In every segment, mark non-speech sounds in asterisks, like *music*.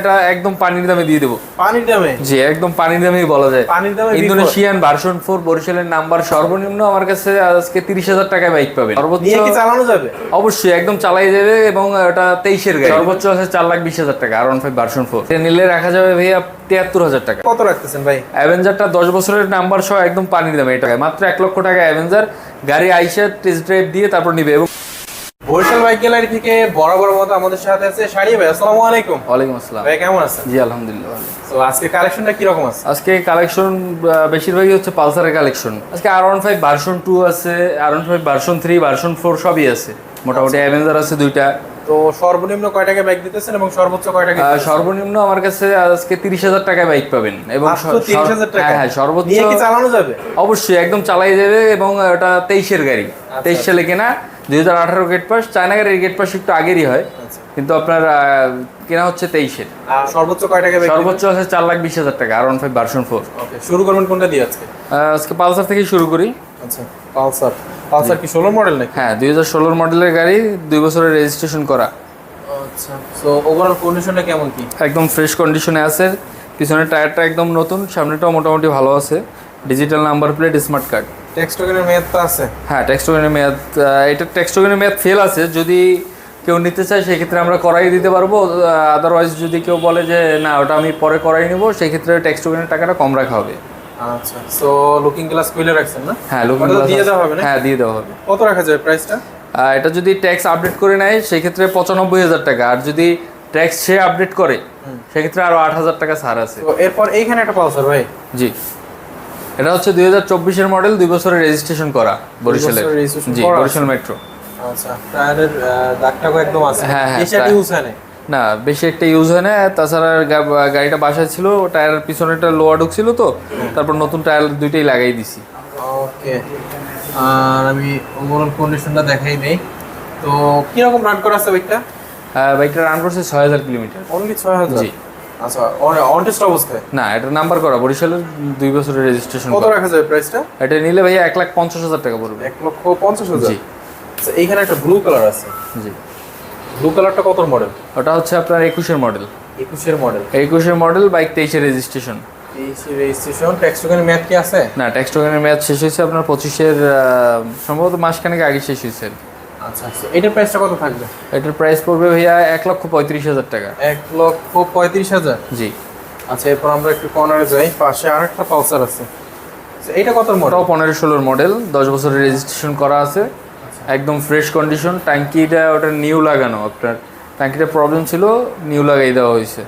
এটা একদম পানির দামে দিয়ে দেবো। পানির দামে? জি একদম পানির দামেই বলা যায়। পানির দামে ইন্দোনেশিয়ান ভার্সন ফোর বরিশালের নাম্বার সর্বনিম্ন আমার কাছে আজকে তিরিশ হাজার টাকায় বাইক পাবেন। সর্বোচ্চ চালানো যাবে? অবশ্যই একদম চালাই যাবে এবং ওটা তেইশের গাড়ি। সর্বোচ্চ আছে চার লাখ বিশ হাজার টাকা R one five version four নিলে রাখা যাবে ভাইয়া তিয়াত্তর হাজার টাকা। কত রাখতেছেন ভাই? অ্যাভেঞ্জারটা দশ বছরের নাম্বার সহ একদম পানির দামে এটা মাত্র এক লক্ষ টাকা অ্যাভেঞ্জার গাড়ি আইসা টেস্ট ড্রাইভ দিয়ে তারপর নিবে এবং বরিশাল বাইক গ্যালারি থেকে বরাবর মতো আমাদের সাথে আছে শাড়ি ভাই আসসালামু আলাইকুম। ওয়ালাইকুম আসসালাম। ভাই কেমন আছেন? জি আলহামদুলিল্লাহ তো আজকে কালেকশনটা কি রকম আছে? আজকে কালেকশন বেশিরভাগই হচ্ছে পালসারের কালেকশন। আজকে R one five version two আছে R one five version three version four সবই আছে। মোটামুটি অ্যাভেঞ্জার আছে দুইটা। তো সর্বনিম্ন কয় টাকা বাইক দিতেছেন এবং সর্বোচ্চ কয় টাকা সর্বনিম্ন আমার কাছে আজকে তিরিশ হাজার টাকায় বাইক পাবেন এবং মাত্র সর- 30,000 টাকা? হ্যাঁ হ্যাঁ সর্বোচ্চ চালানো যাবে? অবশ্যই একদম চালাই যাবে এবং ওটা তেইশের গাড়ি। তেইশ সালে কেনা দুই হাজার আঠারো গেট পাস চায়না গাড়ির গেট পাস একটু আগেরই হয় আচ্ছা। কিন্তু আপনার কেনা হচ্ছে তেইশের। সর্বোচ্চ কয় টাকা সর্বোচ্চ আছে চার লাখ বিশ হাজার টাকা R one five version four শুরু করবেন কোনটা দিয়ে আজকে? আজকে পালসার থেকেই শুরু করি। আচ্ছা পালসার। পালসার কি ষোলো মডেল নাকি? হ্যাঁ দুই হাজার ষোলোর মডেলের গাড়ি দুই বছরের রেজিস্ট্রেশন করা। আচ্ছা তো ওভারঅল কন্ডিশনটা কেমন কি? একদম ফ্রেশ কন্ডিশনে আছে। পিছনের টায়ারটা একদম নতুন সামনেটাও মোটামুটি ভালো আছে। Digital number plate smart card text টোকেনের মেয়াদ তো আছে। হ্যাঁ টেক্সটোগেনের মেয়াদ এটা টেক্সটোগেনের মেয়াদ ফেল আছে। যদি কেউ নিতে চায় সেক্ষেত্রে আমরা করাই দিতে পারব। আদারওয়াইজ যদি কেউ বলে যে না ওটা আমি পরে করাই নেব সেক্ষেত্রে টেক্সটোগেনের টাকাটা কম রাখা হবে। আচ্ছা। সো লুকিং গ্লাস খুলে রাখছেন না? হ্যাঁ লুকিং ওটা দিয়ে দেওয়া হবে না হ্যাঁ দিয়ে দেওয়া হবে। কত রাখা যাবে প্রাইসটা এটা যদি ট্যাক্স আপডেট করে নেয় সেক্ষেত্রে পঁচানব্বই হাজার টাকা। আর যদি ট্যাক্স সে আপডেট করে সেক্ষেত্রে আরও আট হাজার টাকা ছাড় আছে। তো এরপর এইখানে একটা পালসার ভাই। জি। এটা হচ্ছে দুই হাজার চব্বিশের মডেল দুই বছরের রেজিস্ট্রেশন করা বরিশালের। জি বরিশাল মেট্রো আচ্ছা টায়ারের দাগটাও একদম আছে। হ্যাঁ, হ্যাঁ, না বেশি একটা ইউজ হয় না। তাছাড়া গাড়িটা বাসায় ছিল টায়ারের পিছনেটা লোয়া ঢুকছিল তো তারপর নতুন টায়ার দুইটাই লাগাই দিছি। ওকে আর আমি ওভারঅল কন্ডিশনটা দেখাই দেই তো কীরকম রান করা আছে বাইকটা বাইকটা রান করছে ছয় হাজার কিলোমিটার। অনলি ছয় হাজার? জি। আচ্ছা অন টেস্ট অবস্থায় না এটা নাম্বার করা। বরিশালের দুই বছরের রেজিস্ট্রেশন কত রাখা যাবে প্রাইসটা এটা নিলে ভাইয়া এক লাখ পঞ্চাশ হাজার টাকা পড়বে। এক লক্ষ পঞ্চাশ হাজার? জি। আচ্ছা এইখানে একটা ব্লু কালার আছে। জি। ব্লু কালারটা কত মডেল ওটা হচ্ছে আপনার একুশের মডেল একুশের মডেল একুশের মডেল বাইক তেইশের রেজিস্ট্রেশন তেইশে রেজিস্ট্রেশন ট্যাক্স টোকেনের মেয়াদ কি আছে? না ট্যাক্স টোকেনের মেয়াদ শেষ হয়েছে আপনার পঁচিশের সম্ভবত মাসখানেক আগে শেষ হয়েছে আচ্ছা আচ্ছা। এটার প্রাইসটা কত থাকবে? এটার প্রাইস পড়বে ভাইয়া এক লক্ষ পঁয়ত্রিশ হাজার টাকা। এক লক্ষ পঁয়ত্রিশ হাজার? জি। আচ্ছা এরপর আমরা একটু কর্নারে যাই। পাশে আরেকটা পালসার আছে। আচ্ছা, এইটা কত মডেল পনেরো ষোলোর মডেল দশ বছরের রেজিস্ট্রেশন করা আছে। একদম ফ্রেশ কন্ডিশন ট্যাঙ্কিটা ওটা নিউ লাগানো আপনার। ট্যাঙ্কিটা প্রবলেম ছিল নিউ লাগাই দেওয়া হয়েছে।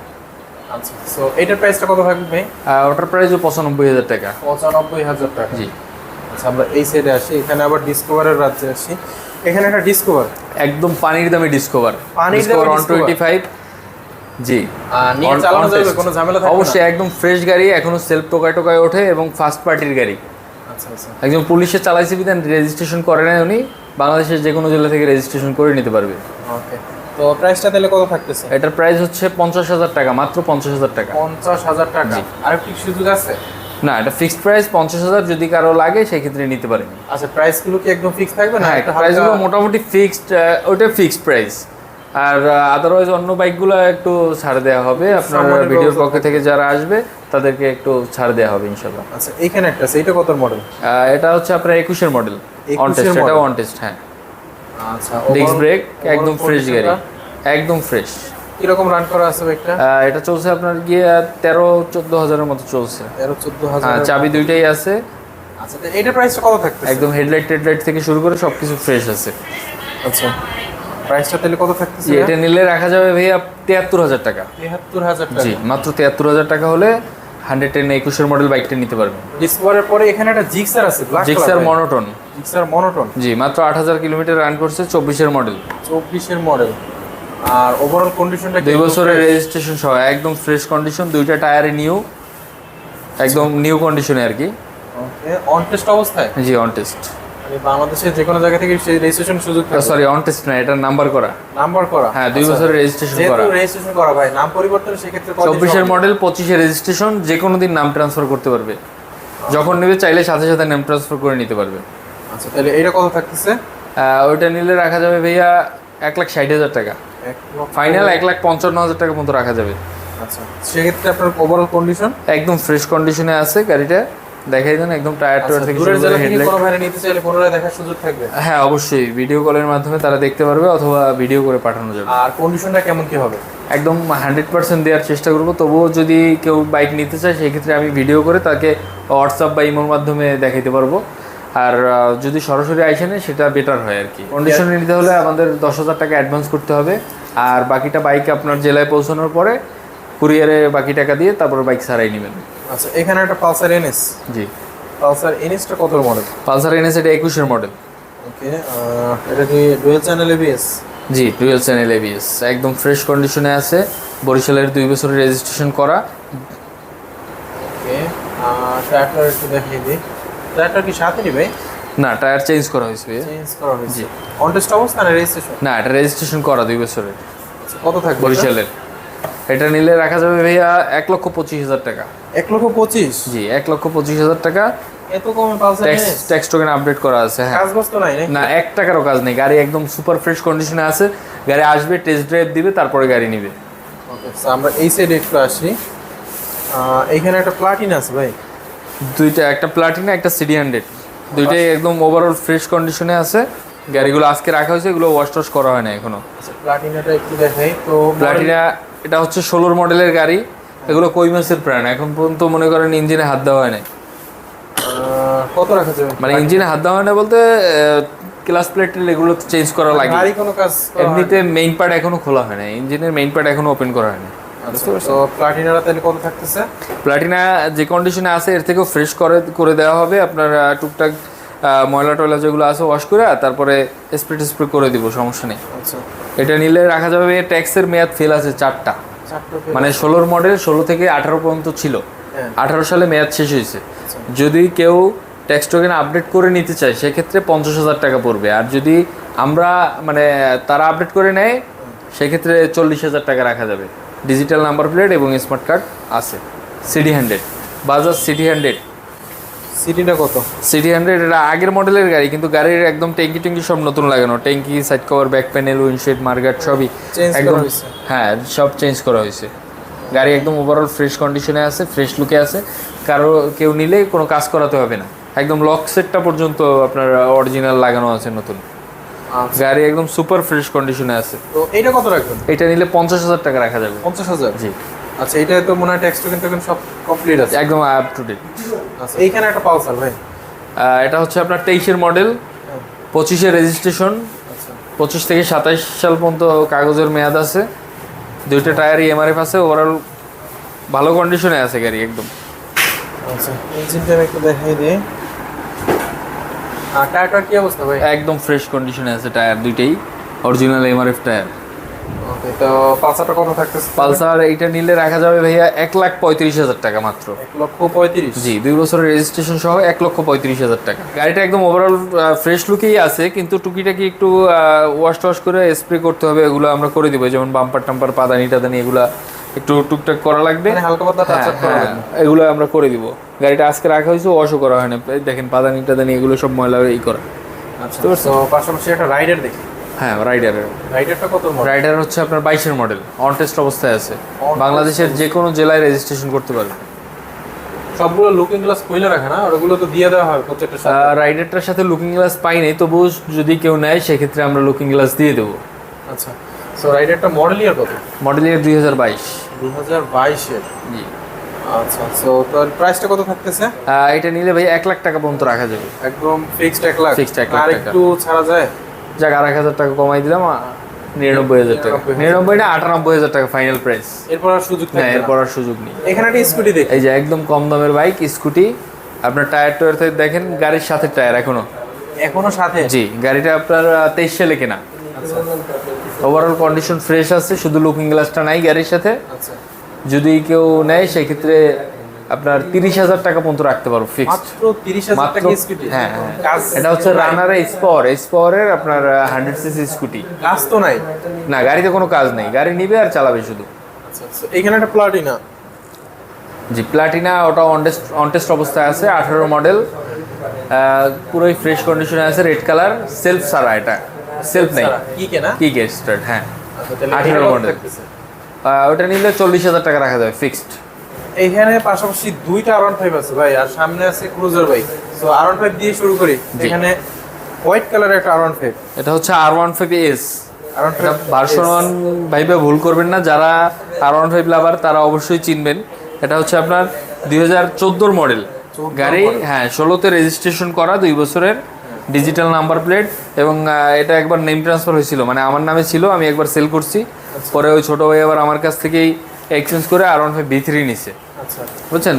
আচ্ছা সো এটার প্রাইসটা কত থাকবে ভাই? ওটার প্রাইস পঁচানব্বই হাজার টাকা। পঁচানব্বই হাজার টাকা। জি। আচ্ছা আমরা এই সাইডে আসি। এখানে আবার ডিসকভারের রাজ্যে আসি। এখানে একটা ডিসকভার একদম পানির দামে ডিসকভার পানির দামে ওয়ান টোয়েন্টি ফাইভ জি। নিয়ে চালানো যাবে কোনো ঝামেলা থাকবে অবশ্যই একদম ফ্রেশ গাড়ি এখনও সেলফ টোকায় টোকায় ওঠে এবং ফার্স্ট পার্টির গাড়ি। আচ্ছা আচ্ছা। একজন পুলিশে চালাইছে বিধান রেজিস্ট্রেশন করে না উনি। বাংলাদেশের যে কোনো জেলা থেকে রেজিস্ট্রেশন করে নিতে পারবে। ওকে তো প্রাইসটা তাহলে কত থাকতেছে? এটার প্রাইস হচ্ছে পঞ্চাশ হাজার টাকা মাত্র পঞ্চাশ হাজার টাকা। পঞ্চাশ হাজার টাকা। আর কি সুযোগ আছে? না এটা ফিক্সড প্রাইস পঞ্চাশ হাজার যদি কারও লাগে সেক্ষেত্রে নিতে পারে। আচ্ছা প্রাইসগুলো কি একদম ফিক্স থাকবে না? হ্যাঁ প্রাইসগুলো মোটামুটি ফিক্সড ওটা ফিক্সড প্রাইস আর আদারওয়াইজ অন্য বাইকগুলো একটু ছাড় দেওয়া হবে। আপনার ভিডিওর পক্ষ থেকে যারা আসবে তাদেরকে একটু ছাড় দেওয়া হবে ইনশাল্লাহ আচ্ছা এইখানে একটা আছে এটা কত মডেল এটা হচ্ছে আপনার একুশের মডেল অন 21 এর টেস্ট এটা? অন টেস্ট হ্যাঁ। আচ্ছা ডিস্ক ব্রেক একদম ফ্রেশ গাড়ি একদম ফ্রেশ কীরকম রান করা আছে বাইকটা এটা চলছে আপনার গিয়ে তেরো চোদ্দ হাজারের মতো চলছে। তেরো চোদ্দ হ্যাঁ হাজার চাবি দুইটাই আছে। আচ্ছা এটা প্রাইস কত থাকতেছে? একদম হেডলাইট টেডলাইট থেকে শুরু করে সবকিছু ফ্রেশ আছে। আচ্ছা। প্রাইসটা তাহলে কত থাকতেছে এটা নিলে রাখা যাবে ভাইয়া তিয়াত্তর হাজার টাকা। তেহাত্তর হাজার টাকা। জি মাত্র তিয়াত্তর হাজার টাকা হলে হান্ড্রেড টেন একুশের মডেল বাইকটা নিতে পারবেন। ডিসকভারের পরে এখানে একটা জিক্সার আছে black Gixxer monotone Gixxer monotone জি মাত্র আট হাজার কিলোমিটার রান করছে চব্বিশের মডেল চব্বিশের মডেল আর ওভারঅল কন্ডিশনটা দুই বছরের রেজিস্ট্রেশন সহ একদম ফ্রেশ কন্ডিশন দুইটা টায়ারে নিউ একদম নিউ কন্ডিশনে আর কি। ওকে অন টেস্ট অবস্থায়? জি অন টেস্ট মানে বাংলাদেশের যে কোনো জায়গা থেকে রেজিস্ট্রেশন সুযোগ সরি অন টেস্ট না এটা নাম্বার করা। নাম্বার করা। হ্যাঁ দুই বছরের রেজিস্ট্রেশন করা। যেহেতু রেজিস্ট্রেশন করা ভাই নাম পরিবর্তন সেক্ষেত্রে কত দিন চব্বিশের সময়? মডেল পঁচিশের রেজিস্ট্রেশন যে কোনো দিন নাম ট্রান্সফার করতে পারবে। যখন নেবে চাইলে সাথে সাথে নাম ট্রান্সফার করে নিতে পারবে। আচ্ছা তাহলে এটা কত থাকতেছে? ওইটা নিলে রাখা যাবে ভাইয়া এক লাখ ষাট হাজার টাকা। ফাইনাল এক লাখ পঞ্চান্ন হাজার টাকার মতো রাখা যাবে। আচ্ছা সেক্ষেত্রে আপনার ওভারঅল কন্ডিশন একদম ফ্রেশ কন্ডিশনে আছে গাড়িটা। দেখাই দেন একদম টায়ার টায়ার থেকে দূরের শুরু করে থেকে হেডলাইট কোনো নিতে চাইলে পুনরায় দেখার সুযোগ থাকবে? হ্যাঁ অবশ্যই ভিডিও কলের মাধ্যমে তারা দেখতে পারবে অথবা ভিডিও করে পাঠানো যাবে। আর কন্ডিশনটা কেমন কি হবে? একদম হান্ড্রেড পার্সেন্ট দেওয়ার চেষ্টা করব। তবুও যদি কেউ বাইক নিতে চায় সেক্ষেত্রে আমি ভিডিও করে তাকে হোয়াটসঅ্যাপ বা ইমোর মাধ্যমে দেখাইতে পারব। আর যদি সরাসরি আইসে নেয় সেটা বেটার হয় আর কি। কন্ডিশনে নিতে হলে আমাদের দশ হাজার টাকা অ্যাডভান্স করতে হবে। আর বাকিটা বাইক আপনার জেলায় পৌঁছানোর পরে কুরিয়ারে বাকি টাকা দিয়ে তারপর বাইক সারাই নেবেন। আচ্ছা এখানে একটা পালসার এনএস। জি। পালসার এনএসটা কত মডেল পালসার এনএস এটা একুশের মডেল ওকে এটা কি ডুয়েল চ্যানেল এবিএস জি ডুয়েল চ্যানেল এবিএস একদম ফ্রেশ কন্ডিশনে আছে। বরিশালের দুই বছরের রেজিস্ট্রেশন করা। ওকে ট্র্যাক্টর একটু দেখিয়ে দিই। ট্র্যাক্টর কি সাথে নিবে না টায়ার চেঞ্জ করা হয়েছে। চেঞ্জ করা হয়েছে। কন্টেস্ট অবস্থা না রেজিস্ট্রেশন না এটা রেজিস্ট্রেশন করা দুই বছরের। কত থাকবে বরিশালের। এটা নিলে রাখা যাবে ভাইয়া এক লক্ষ পঁচিশ হাজার টাকা। এক লক্ষ পঁচিশ? জি এক লক্ষ পঁচিশ হাজার টাকা। এত কমে পালসার ট্যাক্স টোকেন আপডেট করা আছে হ্যাঁ। কাজ তো নাই না এক টাকারও কাজ নেই। গাড়ি একদম সুপার ফ্রেশ কন্ডিশনে আছে। গাড়ি আসবে টেস্ট ড্রাইভ দিবে তারপরে গাড়ি নিবে। ওকে আমরা এই সাইডে একটু আসি। প্লাটিন আছে ভাই। দুইটা একটা প্লাটিনা একটা সিডি হান্ড্রেড দুইটাই একদম ওভারঅল ফ্রেশ কন্ডিশনে আছে। গাড়িগুলো আজকে রাখা হয়েছে এগুলো ওয়াশ টশ করা হয় না এখনও। আচ্ছা প্লাটিনাটা একটু দেখাই। তো প্লাটিনা এটা হচ্ছে ষোলোর মডেলের গাড়ি। এগুলো কই মাসের প্রাণ? এখন পর্যন্ত মনে করেন ইঞ্জিনে হাত দেওয়া হয় না কত রাখা যাবে? মানে ইঞ্জিনে হাত দেওয়া হয় না বলতে ক্লাস প্লেট এগুলো চেঞ্জ করা লাগে গাড়ি কোনো কাজ। এমনিতে মেইন পার্ট এখনও খোলা হয় না ইঞ্জিনের মেইন পার্ট এখনও ওপেন করা হয় না আচ্ছা, তো প্লাটিনাটা তাহলে কত থাকতেছে? প্লাটিনা যে কন্ডিশনে আছে এর থেকেও ফ্রেশ করে করে দেওয়া হবে। আপনার টুকটাক ময়লা টয়লা যেগুলো আছে ওয়াশ করে তারপরে স্প্রে টেস্প্রে করে দিব সমস্যা নেই। আচ্ছা। এটা নিলে রাখা যাবে ট্যাক্সের মেয়াদ ফেল আছে চারটা। মানে ষোলোর মডেল ষোলো থেকে আঠারো পর্যন্ত ছিল। হ্যাঁ। আঠারো সালে মেয়াদ শেষ হয়েছে। আচ্ছা। যদি কেউ ট্যাক্স টোকেন আপডেট করে নিতে চায় সেক্ষেত্রে পঞ্চাশ হাজার টাকা পড়বে। আর যদি আমরা মানে তারা আপডেট করে নেয় সেক্ষেত্রে চল্লিশ হাজার টাকা রাখা যাবে। ডিজিটাল নাম্বার প্লেট এবং স্মার্ট কার্ড আছে। CD hundred Bajaj CD hundred সিটিটা কত? সিটি হান্ড্রেড এটা আগের মডেলের গাড়ি কিন্তু গাড়ির একদম ট্যাঙ্কি ট্যাঙ্কি সব নতুন লাগানো। ট্যাঙ্কি side cover back panel windshield mudguard সবই একদম। হ্যাঁ সব চেঞ্জ করা হয়েছে। গাড়ি একদম ওভারঅল ফ্রেশ কন্ডিশনে আছে ফ্রেশ লুকে আছে। কারও কেউ নিলে কোনো কাজ করাতে হবে না। একদম লক সেটটা পর্যন্ত আপনার অরিজিনাল লাগানো আছে নতুন। আচ্ছা। গাড়ি একদম সুপার ফ্রেশ কন্ডিশনে আছে। তো এইটা কত রাখবেন? এটা নিলে পঞ্চাশ হাজার টাকা রাখা যাবে। পঞ্চাশ হাজার? জি। আচ্ছা এটা তো মনে হয় ট্যাক্স টোকেন টোকেন সব কমপ্লিট আছে। একদম আপ টু ডেট এইখানে একটা পালসার ভাই। এটা হচ্ছে আপনার তেইশের মডেল পঁচিশে রেজিস্ট্রেশন আচ্ছা। পঁচিশ থেকে সাতাইশ সাল পর্যন্ত কাগজের মেয়াদ আছে। দুইটা টায়ারই এমআরএফ আছে ওভারঅল ভালো কন্ডিশনে আছে গাড়ি একদম। আচ্ছা ইঞ্জিনটা একটু দেখাই দিই আর টায়ারটার কি অবস্থা ভাই? একদম ফ্রেশ কন্ডিশনে আছে টায়ার দুইটাই অরিজিনাল এমআরএফ টায়ার। ওকে তো পালসারটা কত থাকতেছে? পালসার এইটা নিলে রাখা যাবে ভাইয়া এক লাখ পঁয়ত্রিশ হাজার টাকা মাত্র। এক লক্ষ পঁয়ত্রিশ? জি দুই বছরের রেজিস্ট্রেশন সহ এক লক্ষ পঁয়ত্রিশ হাজার টাকা। গাড়িটা একদম ওভারঅল ফ্রেশ লুকেই আছে কিন্তু টুকিটাকি একটু ওয়াশ টওয়াশ করে স্প্রে করতে হবে এগুলো আমরা করে দিব। যেমন বাম্পার টাম্পার পাদানি টাদানি এগুলা একটু টুকটাক করা লাগবে। মানে হালকা পাতলা হ্যাঁ, হ্যাঁ। এগুলো আমরা করে দিব। গাড়িটা আজকে রাখা হয়েছে ওয়াশও করা হয় না। দেখেন পাদানি টাদানি এগুলো সব ময়লা এই করা। আচ্ছা তো পাশাপাশি একটা রাইডার দেখি। হ্যাঁ রাইডারের রাইডারটা কত রাইডার হচ্ছে আপনার বাইশের মডেল অন টেস্ট অবস্থায় আছে। বাংলাদেশের যে কোনো জেলায় রেজিস্ট্রেশন করতে পারবে সবগুলো লুকিং গ্লাস খুলে রাখে না? ওগুলো তো দিয়ে দেওয়া হয় প্রত্যেকটা রাইডারটার সাথে লুকিং গ্লাস পাই নাই তবুও যদি কেউ নেয় সেক্ষেত্রে আমরা লুকিং গ্লাস দিয়ে দেবো। আচ্ছা সো রাইডারটা মডেল ইয়ার কত? মডেল ইয়ার দুই হাজার বাইশ। দু হাজার বাইশের? জি। আচ্ছা সো তোর প্রাইসটা কত থাকতেছে? এটা নিলে ভাই এক লাখ টাকা পর্যন্ত রাখা যাবে। একদম ফিক্সড এক লাখ। Fixed এক লাখ আর একটু ছাড়া যায়? যাক আর এক হাজার টাকা কমাই দিলাম নিরানব্বই হাজার টাকা। নিরানব্বই না আটানব্বই হাজার টাকা ফাইনাল প্রাইস এরপর আর সুযোগ না। এরপর আর সুযোগ নেই। এখানে একটা স্কুটি দেখি। এই যে একদম কম দামের বাইক স্কুটি আপনার টায়ার টায়ার থেকে দেখেন গাড়ির সাথে টায়ার এখনও। এখনও সাথে? জি গাড়িটা আপনার তেইশ সালে কেনা। ওভারঅল কন্ডিশন ফ্রেশ আছে শুধু লুকিং গ্লাসটা নাই গাড়ির সাথে। আচ্ছা। যদি কেউ নেয় সেক্ষেত্রে আপনার তিরিশ হাজার টাকা পর্যন্ত রাখতে পারব ফিক্সড মাত্র হ্যাঁ হ্যাঁ। এটা হচ্ছে রানার এইচ পাওয়ারের আপনার হান্ড্রেড সিসি স্কুটি কাজ তো নাই। না গাড়িতে কোনো কাজ নেই। গাড়ি নিবে আর চালাবে শুধু। আচ্ছা আচ্ছা। এখানে একটা প্লাটিনা জি প্লাটিনা ওটা অনটেস্ট অনটেস্ট অবস্থায় আছে আঠারো মডেল পুরোই ফ্রেশ কন্ডিশনে আছে রেড কালার সেলফ সারা এটা। সেলফ নেই। কি কেনা? কি স্টার্ট হ্যাঁ। আচ্ছা তাহলে 18 এটা কত model। থাকতেছে? আহ, ওটা নিলে চল্লিশ হাজার টাকা রাখা যাবে ফিক্সড এইখানে পাশাপাশি দুইটা আর ফাইভ আছে ভাই আর সামনে আছে ক্রুজার বাইক তো আর ফাইভ দিয়ে শুরু করি। এখানে হোয়াইট কালারের একটা আর ফাইভ এটা হচ্ছে R one five S version one ভাইবে ভুল করবেন না যারা আর ওয়ান ফাইভ লাভার তারা অবশ্যই চিনবেন। এটা হচ্ছে আপনার দুই হাজার চোদ্দোর মডেল 14 গাড়ি হ্যাঁ ষোলোতে রেজিস্ট্রেশন করা দুই বছরের ডিজিটাল নাম্বার প্লেট এবং এটা একবার নেম ট্রান্সফার হয়েছিল। মানে আমার নামে ছিল আমি একবার সেল করছি। পরে ওই ছোটো ভাই আবার আমার কাছ থেকেই এক্সচেঞ্জ করে R one five B three নিছে। আচ্ছা বুঝছেন?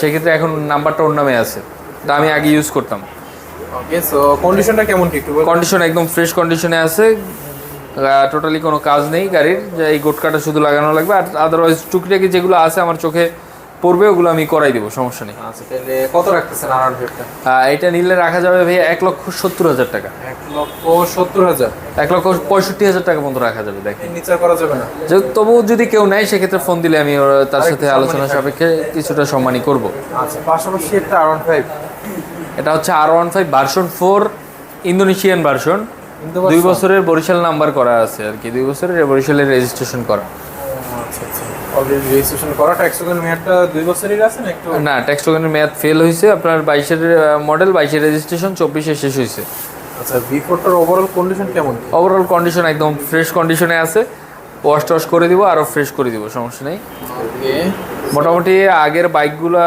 সেক্ষেত্রে এখন নাম্বারটা ওর নামে আছে। এটা আমি আগে ইউজ করতাম। ওকে সো কন্ডিশনটা কেমন কি একটু কন্ডিশন একদম ফ্রেশ কন্ডিশনে আছে। টোটালি কোনো কাজ নেই গাড়ির। যে এই গোটকাটা শুধু লাগানো লাগবে। আর আদারওয়াইজ টুকটাকি যেগুলো আছে আমার চোখে পড়বে ওগুলো আমি করাই দেবো সমস্যা নেই। আচ্ছা তাহলে কত রাখতেছেন এটা নিলে রাখা যাবে ভাইয়া এক লক্ষ সত্তর হাজার টাকা। এক লক্ষ সত্তর হাজার? এক লক্ষ পঁয়ষট্টি হাজার টাকা পর্যন্ত রাখা যাবে দেখেন। নিচে করা যাবে না? যে তবুও যদি কেউ নেয় সেক্ষেত্রে ফোন দিলে আমি তার সাথে আলোচনা সাপেক্ষে কিছুটা সম্মানই করব। আচ্ছা পাশাপাশি একটা আর ওয়ান ফাইভ এটা হচ্ছে R one five version four Indonesian version দুই বছরের বরিশাল নাম্বার করা আছে আর কি দুই বছরের বরিশালের রেজিস্ট্রেশন করা। আচ্ছা আচ্ছা। অলরেডি রেজিস্ট্রেশন করা ট্যাক্স মেয়াদটা দুই বছরের আছে না একটু? না ট্যাক্স টোকেনের মেয়াদ ফেল হয়েছে। আপনার বাইশের মডেল বাইশের রেজিস্ট্রেশন চব্বিশে শেষ হয়েছে। আচ্ছা বি ফোরটার ওভারঅল কন্ডিশন কেমন ওভারঅল কন্ডিশন একদম ফ্রেশ কন্ডিশনে আছে। ওয়াশ টশ করে দিব আরও ফ্রেশ করে দিব সমস্যা নেই। মোটামুটি আগের বাইকগুলো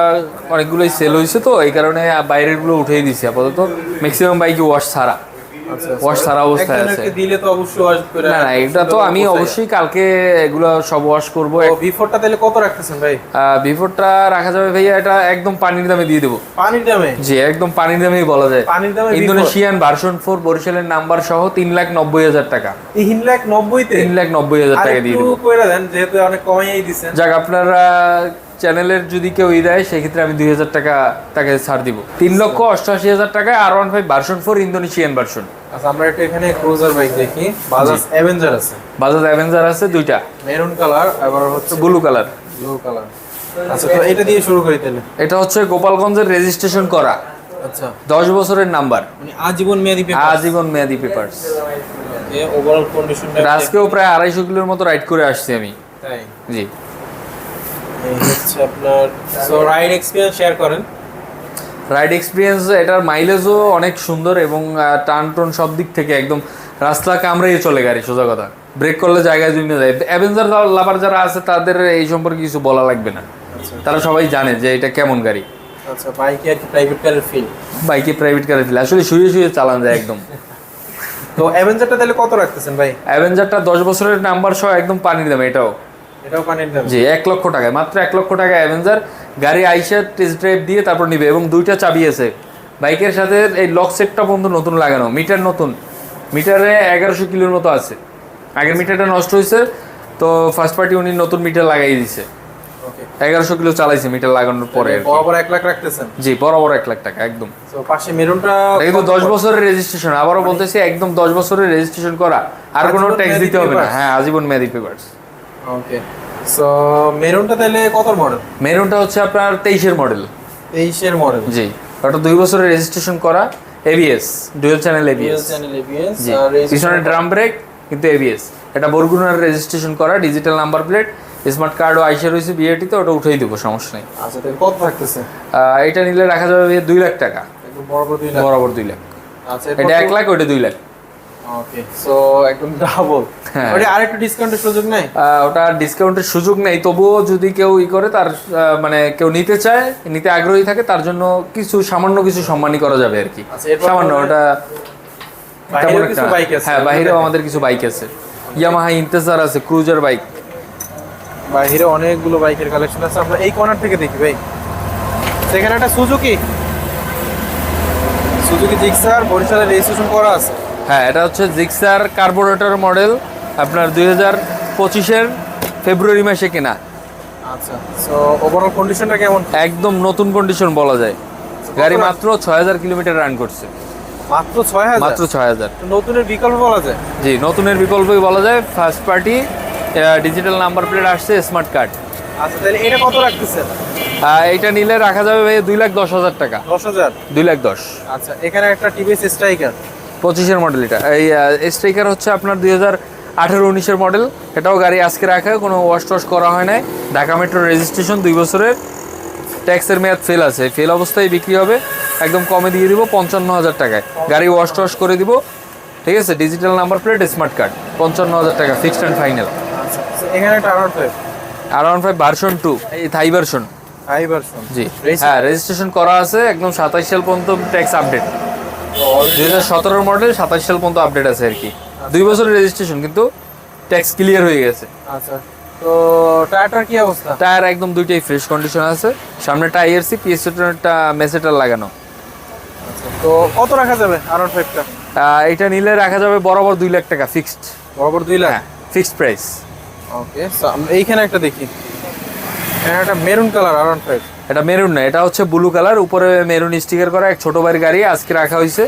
অনেকগুলোই সেল হয়েছে তো এই কারণে বাইরেরগুলো উঠিয়ে দিছি আপাতত। ম্যাক্সিমাম বাইকই ওয়াশ ছাড়া। ওয়াশ ছাড়া অবস্থায় আছে। দিলে তো অবশ্যই ওয়াশ করে না না এটা তো আমি অবশ্যই। কালকে এগুলো সব ওয়াশ করব। ও বি তাহলে কত রাখতেছেন ভাই? বিফোরটা রাখা যাবে ভাইয়া এটা একদম পানির দামে দিয়ে দেবো। পানির দামে? জি একদম পানির দামেই বলা যায়। পানির দামে ইন্দোনেশিয়ান ভার্সন ফোর বরিশালের নাম্বার সহ তিন লাখ নব্বই হাজার টাকা। তিন লাখ নব্বইতে? তিন লাখ নব্বই হাজার টাকা দিয়ে একটু দেবো। কইরা দেন যেহেতু অনেক কমাইয়াই দিচ্ছেন যাক আপনারা চ্যানেলের যদি কেউ ই দেয় সেক্ষেত্রে আমি দুই হাজার টাকা তাকে ছাড় দিব। তিন লক্ষ অষ্টআশি হাজার টাকায় R one five version four Indonesian version আচ্ছা আমরা একটা এখানে ক্রুজার বাইক দেখি। বাজাজ অ্যাভেঞ্জার আছে। বাজাজ অ্যাভেঞ্জার আছে দুইটা। মেরুন কালার আবার হচ্ছে ব্লু কালার ব্লু কালার আচ্ছা তো এটা দিয়ে শুরু করি তাহলে। এটা হচ্ছে গোপালগঞ্জের রেজিস্ট্রেশন করা। আচ্ছা। দশ বছরের নাম্বার মানে আজীবন মেয়াদি পেপার আজীবন মেয়াদি পেপার্স ওভারঅল কন্ডিশনটা আজকেও প্রায় আড়াইশো কিলোর মতো রাইড করে আসছি আমি। তাই? জি। হচ্ছে আপনার সো রাইড এক্সপিরিয়েন্স শেয়ার করেন। রাইড এক্সপিরিয়েন্স এটার মাইলেজও অনেক সুন্দর এবং টান টন সব দিক থেকে একদম রাস্তা কামড়েই চলে গাড়ি সোজা কথা। ব্রেক করলে জায়গায় জমে যায়। অ্যাভেঞ্জার লাভার যারা আছে তাদের এই সম্পর্কে কিছু বলা লাগবে না। আচ্ছা। তারা সবাই জানে যে এটা কেমন গাড়ি। আচ্ছা বাইকে আর প্রাইভেট কারের ফিল বাইকে প্রাইভেট কারে ফেলে আসলে শুয়ে শুয়ে চালান যায় একদম। *laughs* তো অ্যাভেঞ্জারটা তাহলে কত রাখতেছেন ভাই? অ্যাভেঞ্জারটা দশ বছরের নাম্বার সহ একদম পানির দামে এটাও। এটাও পানির দাম। জি এক লক্ষ টাকায় মাত্র এক লক্ষ টাকা অ্যাভেঞ্জার গাড়ি আইসা টেস্ট ড্রাইভ দিয়ে তারপর নিবে এবং দুইটা চাবি আছে। বাইকের সাথে এই লক সেটটা পর্যন্ত নতুন লাগানো মিটার নতুন। মিটারে এগারোশো কিলোর মতো আছে। আগের মিটারটা নষ্ট হয়েছে তো ফার্স্ট পার্টি উনি নতুন মিটার লাগাই দিছে। এগারোশো কিলো চালাইছে মিটার লাগানোর পরে বরাবর এক লাখ রাখতেছেন? জি বরাবর এক লাখ টাকা একদম। তো পাশে মেরুনটা কিন্তু দশ বছরের রেজিস্ট্রেশন আবারও বলতেছি একদম দশ বছরের রেজিস্ট্রেশন করা। আর কোনো ট্যাক্স দিতে হবে না। হ্যাঁ আজীবন মেয়াদি পেপার্স ওকে সো মেরুনটা তাহলে কত মডেল মেরুনটা হচ্ছে আপনার তেইশের মডেল তেইশের মডেল জি। ওটা দুই বছরের রেজিস্ট্রেশন করা ABS dual channel ABS channel ABS পিছনে ড্রাম ব্রেক কিন্তু এবিএস এটা বরগুনার রেজিস্ট্রেশন করা ডিজিটাল নাম্বার প্লেট স্মার্ট কার্ডও আইসে রয়েছে বিএটিতে ওটা উঠেই দেবো সমস্যা নেই। আচ্ছা কত থাকতেছে? এটা নিলে রাখা যাবে দুই লাখ টাকা। বরাবর দুই লাখ। বরাবর দুই লাখ। আচ্ছা এটা এক লাখ ওইটা দুই লাখ। ওকে সো একদম ডাবল। ওটা আরেকটু ডিসকাউন্টের সুযোগ নেই? ওটা ডিসকাউন্টের সুযোগ নেই তবুও যদি কেউ ই করে তার মানে কেউ নিতে চায় নিতে আগ্রহী থাকে তার জন্য কিছু সামান্য কিছু সম্মানই করা যাবে আর কি। সামান্য আমাদের ওটা কিছু বাইক আছে। হ্যাঁ বাইরেও আমাদের কিছু বাইক আছে। ইয়ামাহা ইন্তেজার আছে ক্রুজার বাইক বাইরে অনেকগুলো বাইকের কালেকশন আছে। আমরা এই কর্নার থেকে দেখি ভাই। সেখানে একটা সুজুকি সুজুকি জিক্সার বরিশালে রেজিস্ট্রেশন করা আছে। হ্যাঁ এটা হচ্ছে জিক্সার কার্বোরেটর মডেল আপনার দুই হাজার পঁচিশের ফেব্রুয়ারি মাসে কেনা। আচ্ছা সো ওভারঅল কন্ডিশনটা কেমন? একদম নতুন কন্ডিশন বলা যায়। গাড়ি মাত্র ছয় হাজার কিলোমিটার রান করছে। মাত্র ছয় হাজার? মাত্র ছয় হাজার। নতুনের বিকল্প বলা যায়? জি নতুনের বিকল্পই বলা যায়। First party digital number plate আসছে স্মার্ট কার্ড আচ্ছা তাহলে এটা কত রাখতেছেন? এইটা নিলে রাখা যাবে ভাই দুই লাখ দশ হাজার টাকা। দশ হাজার? দুই লাখ দশ। আচ্ছা এখানে একটা টিভিএস স্ট্রাইকার পঁচিশের মডেল এটা। এই স্ট্রাইকার হচ্ছে আপনার দুই হাজার আঠেরো উনিশের মডেল এটাও গাড়ি আজকে রাখা কোনো ওয়াশ টশ করা হয় নাই। ঢাকা মেট্রোর রেজিস্ট্রেশন দুই বছরের ট্যাক্সের মেয়াদ ফেল আছে। ফেল অবস্থায় বিক্রি হবে একদম কমে দিয়ে দিব পঞ্চান্ন হাজার টাকায়। গাড়ি ওয়াশ টশ করে দিব ঠিক আছে? Digital number plate smart card পঞ্চান্ন হাজার টাকা ফিক্সড অ্যান্ড ফাইনাল এখানে একটা R one five five version two এই থাই ভার্সন হাই ভার্সন জি? হ্যাঁ রেজিস্ট্রেশন করা আছে একদম সাতাশ সাল পর্যন্ত ট্যাক্স আপডেট দুই হাজার সতেরোর মডেল সাতাশ সাল পর্যন্ত আপডেট আছে আর কি। দুই বছরের রেজিস্ট্রেশন কিন্তু ট্যাক্স ক্লিয়ার হয়ে গেছে। আচ্ছা তো টায়ারটার কি অবস্থা? টায়ার একদম দুইটাই ফ্রেশ কন্ডিশন আছে। সামনে টাইয়ারসি পিএসটা মেসেটার লাগানো। তো কত রাখা যাবে আর ওয়ান ফাইভটা এটা নিলে রাখা যাবে বরাবর দুই লাখ টাকা ফিক্সড বরাবর দুই লাখ? ফিক্সড প্রাইস ওকে এইখানে একটা দেখি। একটা maroon colour R one five এটা মেরুন না এটা হচ্ছে ব্লু কালার উপরে মেরুন স্টিকার করা এক ছোট ভাইয়ের গাড়ি আজকে রাখা হয়েছে।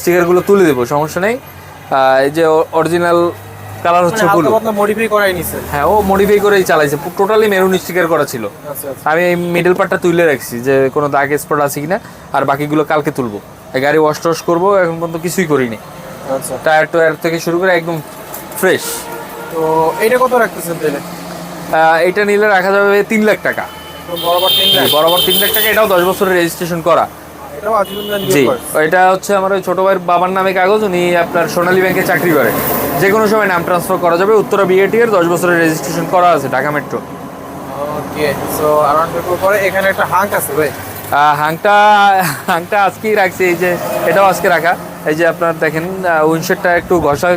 স্টিকারগুলো তুলে দেবো সমস্যা নেই। এই যে অরিজিনাল কালার হচ্ছে ব্লু মডিফাই করাই নিছে। হ্যাঁ ও মডিফাই করেই চালাইছে টোটালি মেরুন স্টিকার করা ছিল। আচ্ছা আচ্ছা। আমি এই মিডল পার্টটা তুলে রাখছি যে কোনো দাগ স্পট আছে কিনা আর বাকিগুলো কালকে তুলবো। এই গাড়ি ওয়াশ টশ করব এখন পর্যন্ত কিছুই করিনি। আচ্ছা। টায়ার টায়ার থেকে শুরু করে একদম ফ্রেশ তো এইটা কত রাখতেছেন তাহলে? এটা নিলে রাখা যাবে তিন লাখ টাকা। বরাবর তিন লাখ। টাকা এটাও দশ বছরের রেজিস্ট্রেশন করা। জি এটা হচ্ছে আমার ওই ছোট ভাইয়ের বাবার নামে কাগজ উনি আপনার সোনালী ব্যাংকে চাকরি করে। যে কোনো সময় নাম ট্রান্সফার করা যাবে উত্তরা বিএটি এর দশ বছরের রেজিস্ট্রেশন করা আছে ঢাকা মেট্রো ওকে সো পরে এখানে একটা হাঙ্ক আছে ভাই। আহ, হাংটা হাংটা আজকেই রাখছি এই যে এটাও আজকে রাখা। এই যে আপনার দেখেন উইনশেটটা একটু ঘষা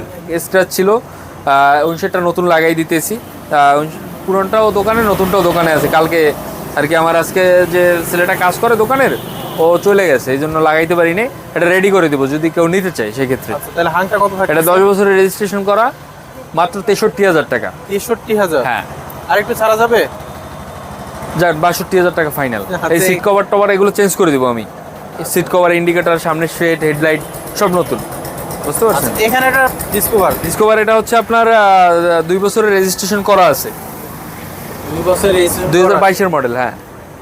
স্ক্র্যাচ ছিল। উইনশেটটা নতুন লাগাই দিতেছি। পুরনটাও দোকানে নতুনটাও দোকানে আছে। কালকে আর কি আমার আজকে যে ছেলেটা কাজ করে দোকানের ও চলে গেছে এই জন্য লাগাইতে পারিনি। এটা রেডি করে দেবো যদি কেউ নিতে চায় সেক্ষেত্রে। আচ্ছা তাহলে হাঙ্কটা কত থাকে এটা দশ বছরের রেজিস্ট্রেশন করা মাত্র তেষট্টি হাজার টাকা। তেষট্টি হাজার? হ্যাঁ। আর একটু ছাড়া যাবে? যাক বাষট্টি হাজার টাকা ফাইনাল হাতে- এই সিট কভার টভার এগুলো চেঞ্জ করে দিব আমি। সিট কভার ইন্ডিকেটার সামনে শেড হেডলাইট সব নতুন। বুঝতে পারছেন? আচ্ছা, এখানে একটা ডিসকভার ডিসকভার এটা হচ্ছে আপনার দুই বছরের রেজিস্ট্রেশন করা আছে। দুই হাজার বাইশের মডেল হ্যাঁ।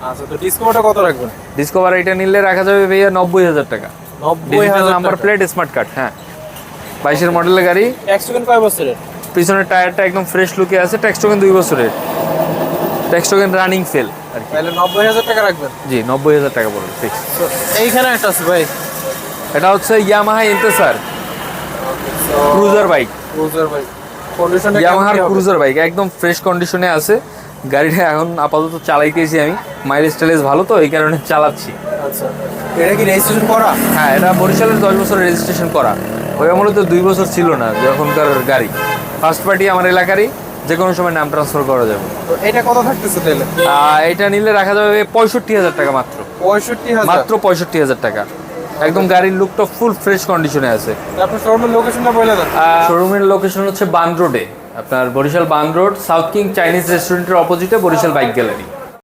আচ্ছা তো ডিসকভারটা কত রাখবেন? ডিসকভার এটা নিলে রাখা যাবে ভাইয়া নব্বই হাজার টাকা। নব্বই হাজার number number plate smart card হ্যাঁ। বাইশের মডেলের গাড়ি। ট্যাক্স কয় বছরের? পিছনের টায়ারটা একদম ফ্রেশ লুকে আছে ট্যাক্স টোকেন দুই বছরের। ট্যাক্স টোকেন রানিং ফেল আর তাহলে নব্বই হাজার টাকা রাখবেন? জি নব্বই হাজার টাকা পড়বে ফিক্স এইখানে একটা আছে ভাই। এটা হচ্ছে ইয়ামাহা ইন্তেসার ক্রুজার বাইক ক্রুজার কন্ডিশনটা ইয়ামাহার ক্রুজার বাইক একদম ফ্রেশ কন্ডিশনে আছে। গাড়িটা এখন আপাতত চালাইতেছি আমি। মাইলেজ টাইলেজ ভালো তো এই কারণে চালাচ্ছি। আচ্ছা। এটা কি রেজিস্ট্রেশন করা? হ্যাঁ এটা বরিশালের দশ বছরের রেজিস্ট্রেশন করা। ওই মূলত দুই বছর ছিল না যখনকার গাড়ি। ফার্স্ট পার্টি আমার এলাকারই যে কোনো সময় নাম ট্রান্সফার করা যাবে। এটা কত থাকতেছে তাহলে? এটা নিলে রাখা যাবে পঁয়ষট্টি হাজার টাকা মাত্র। পঁয়ষট্টি হাজার? মাত্র পঁয়ষট্টি হাজার টাকা। একদম গাড়ির লুকটা ফুল ফ্রেশ কন্ডিশনে আছে। শোরুমের লোকেশনটা বলে দেন। শোরুমের লোকেশন হচ্ছে বান রোডে আপনার Barishal Band road South King Chinese রেস্টুরেন্টের অপোজিটে বরিশাল বাইক গ্যালারি।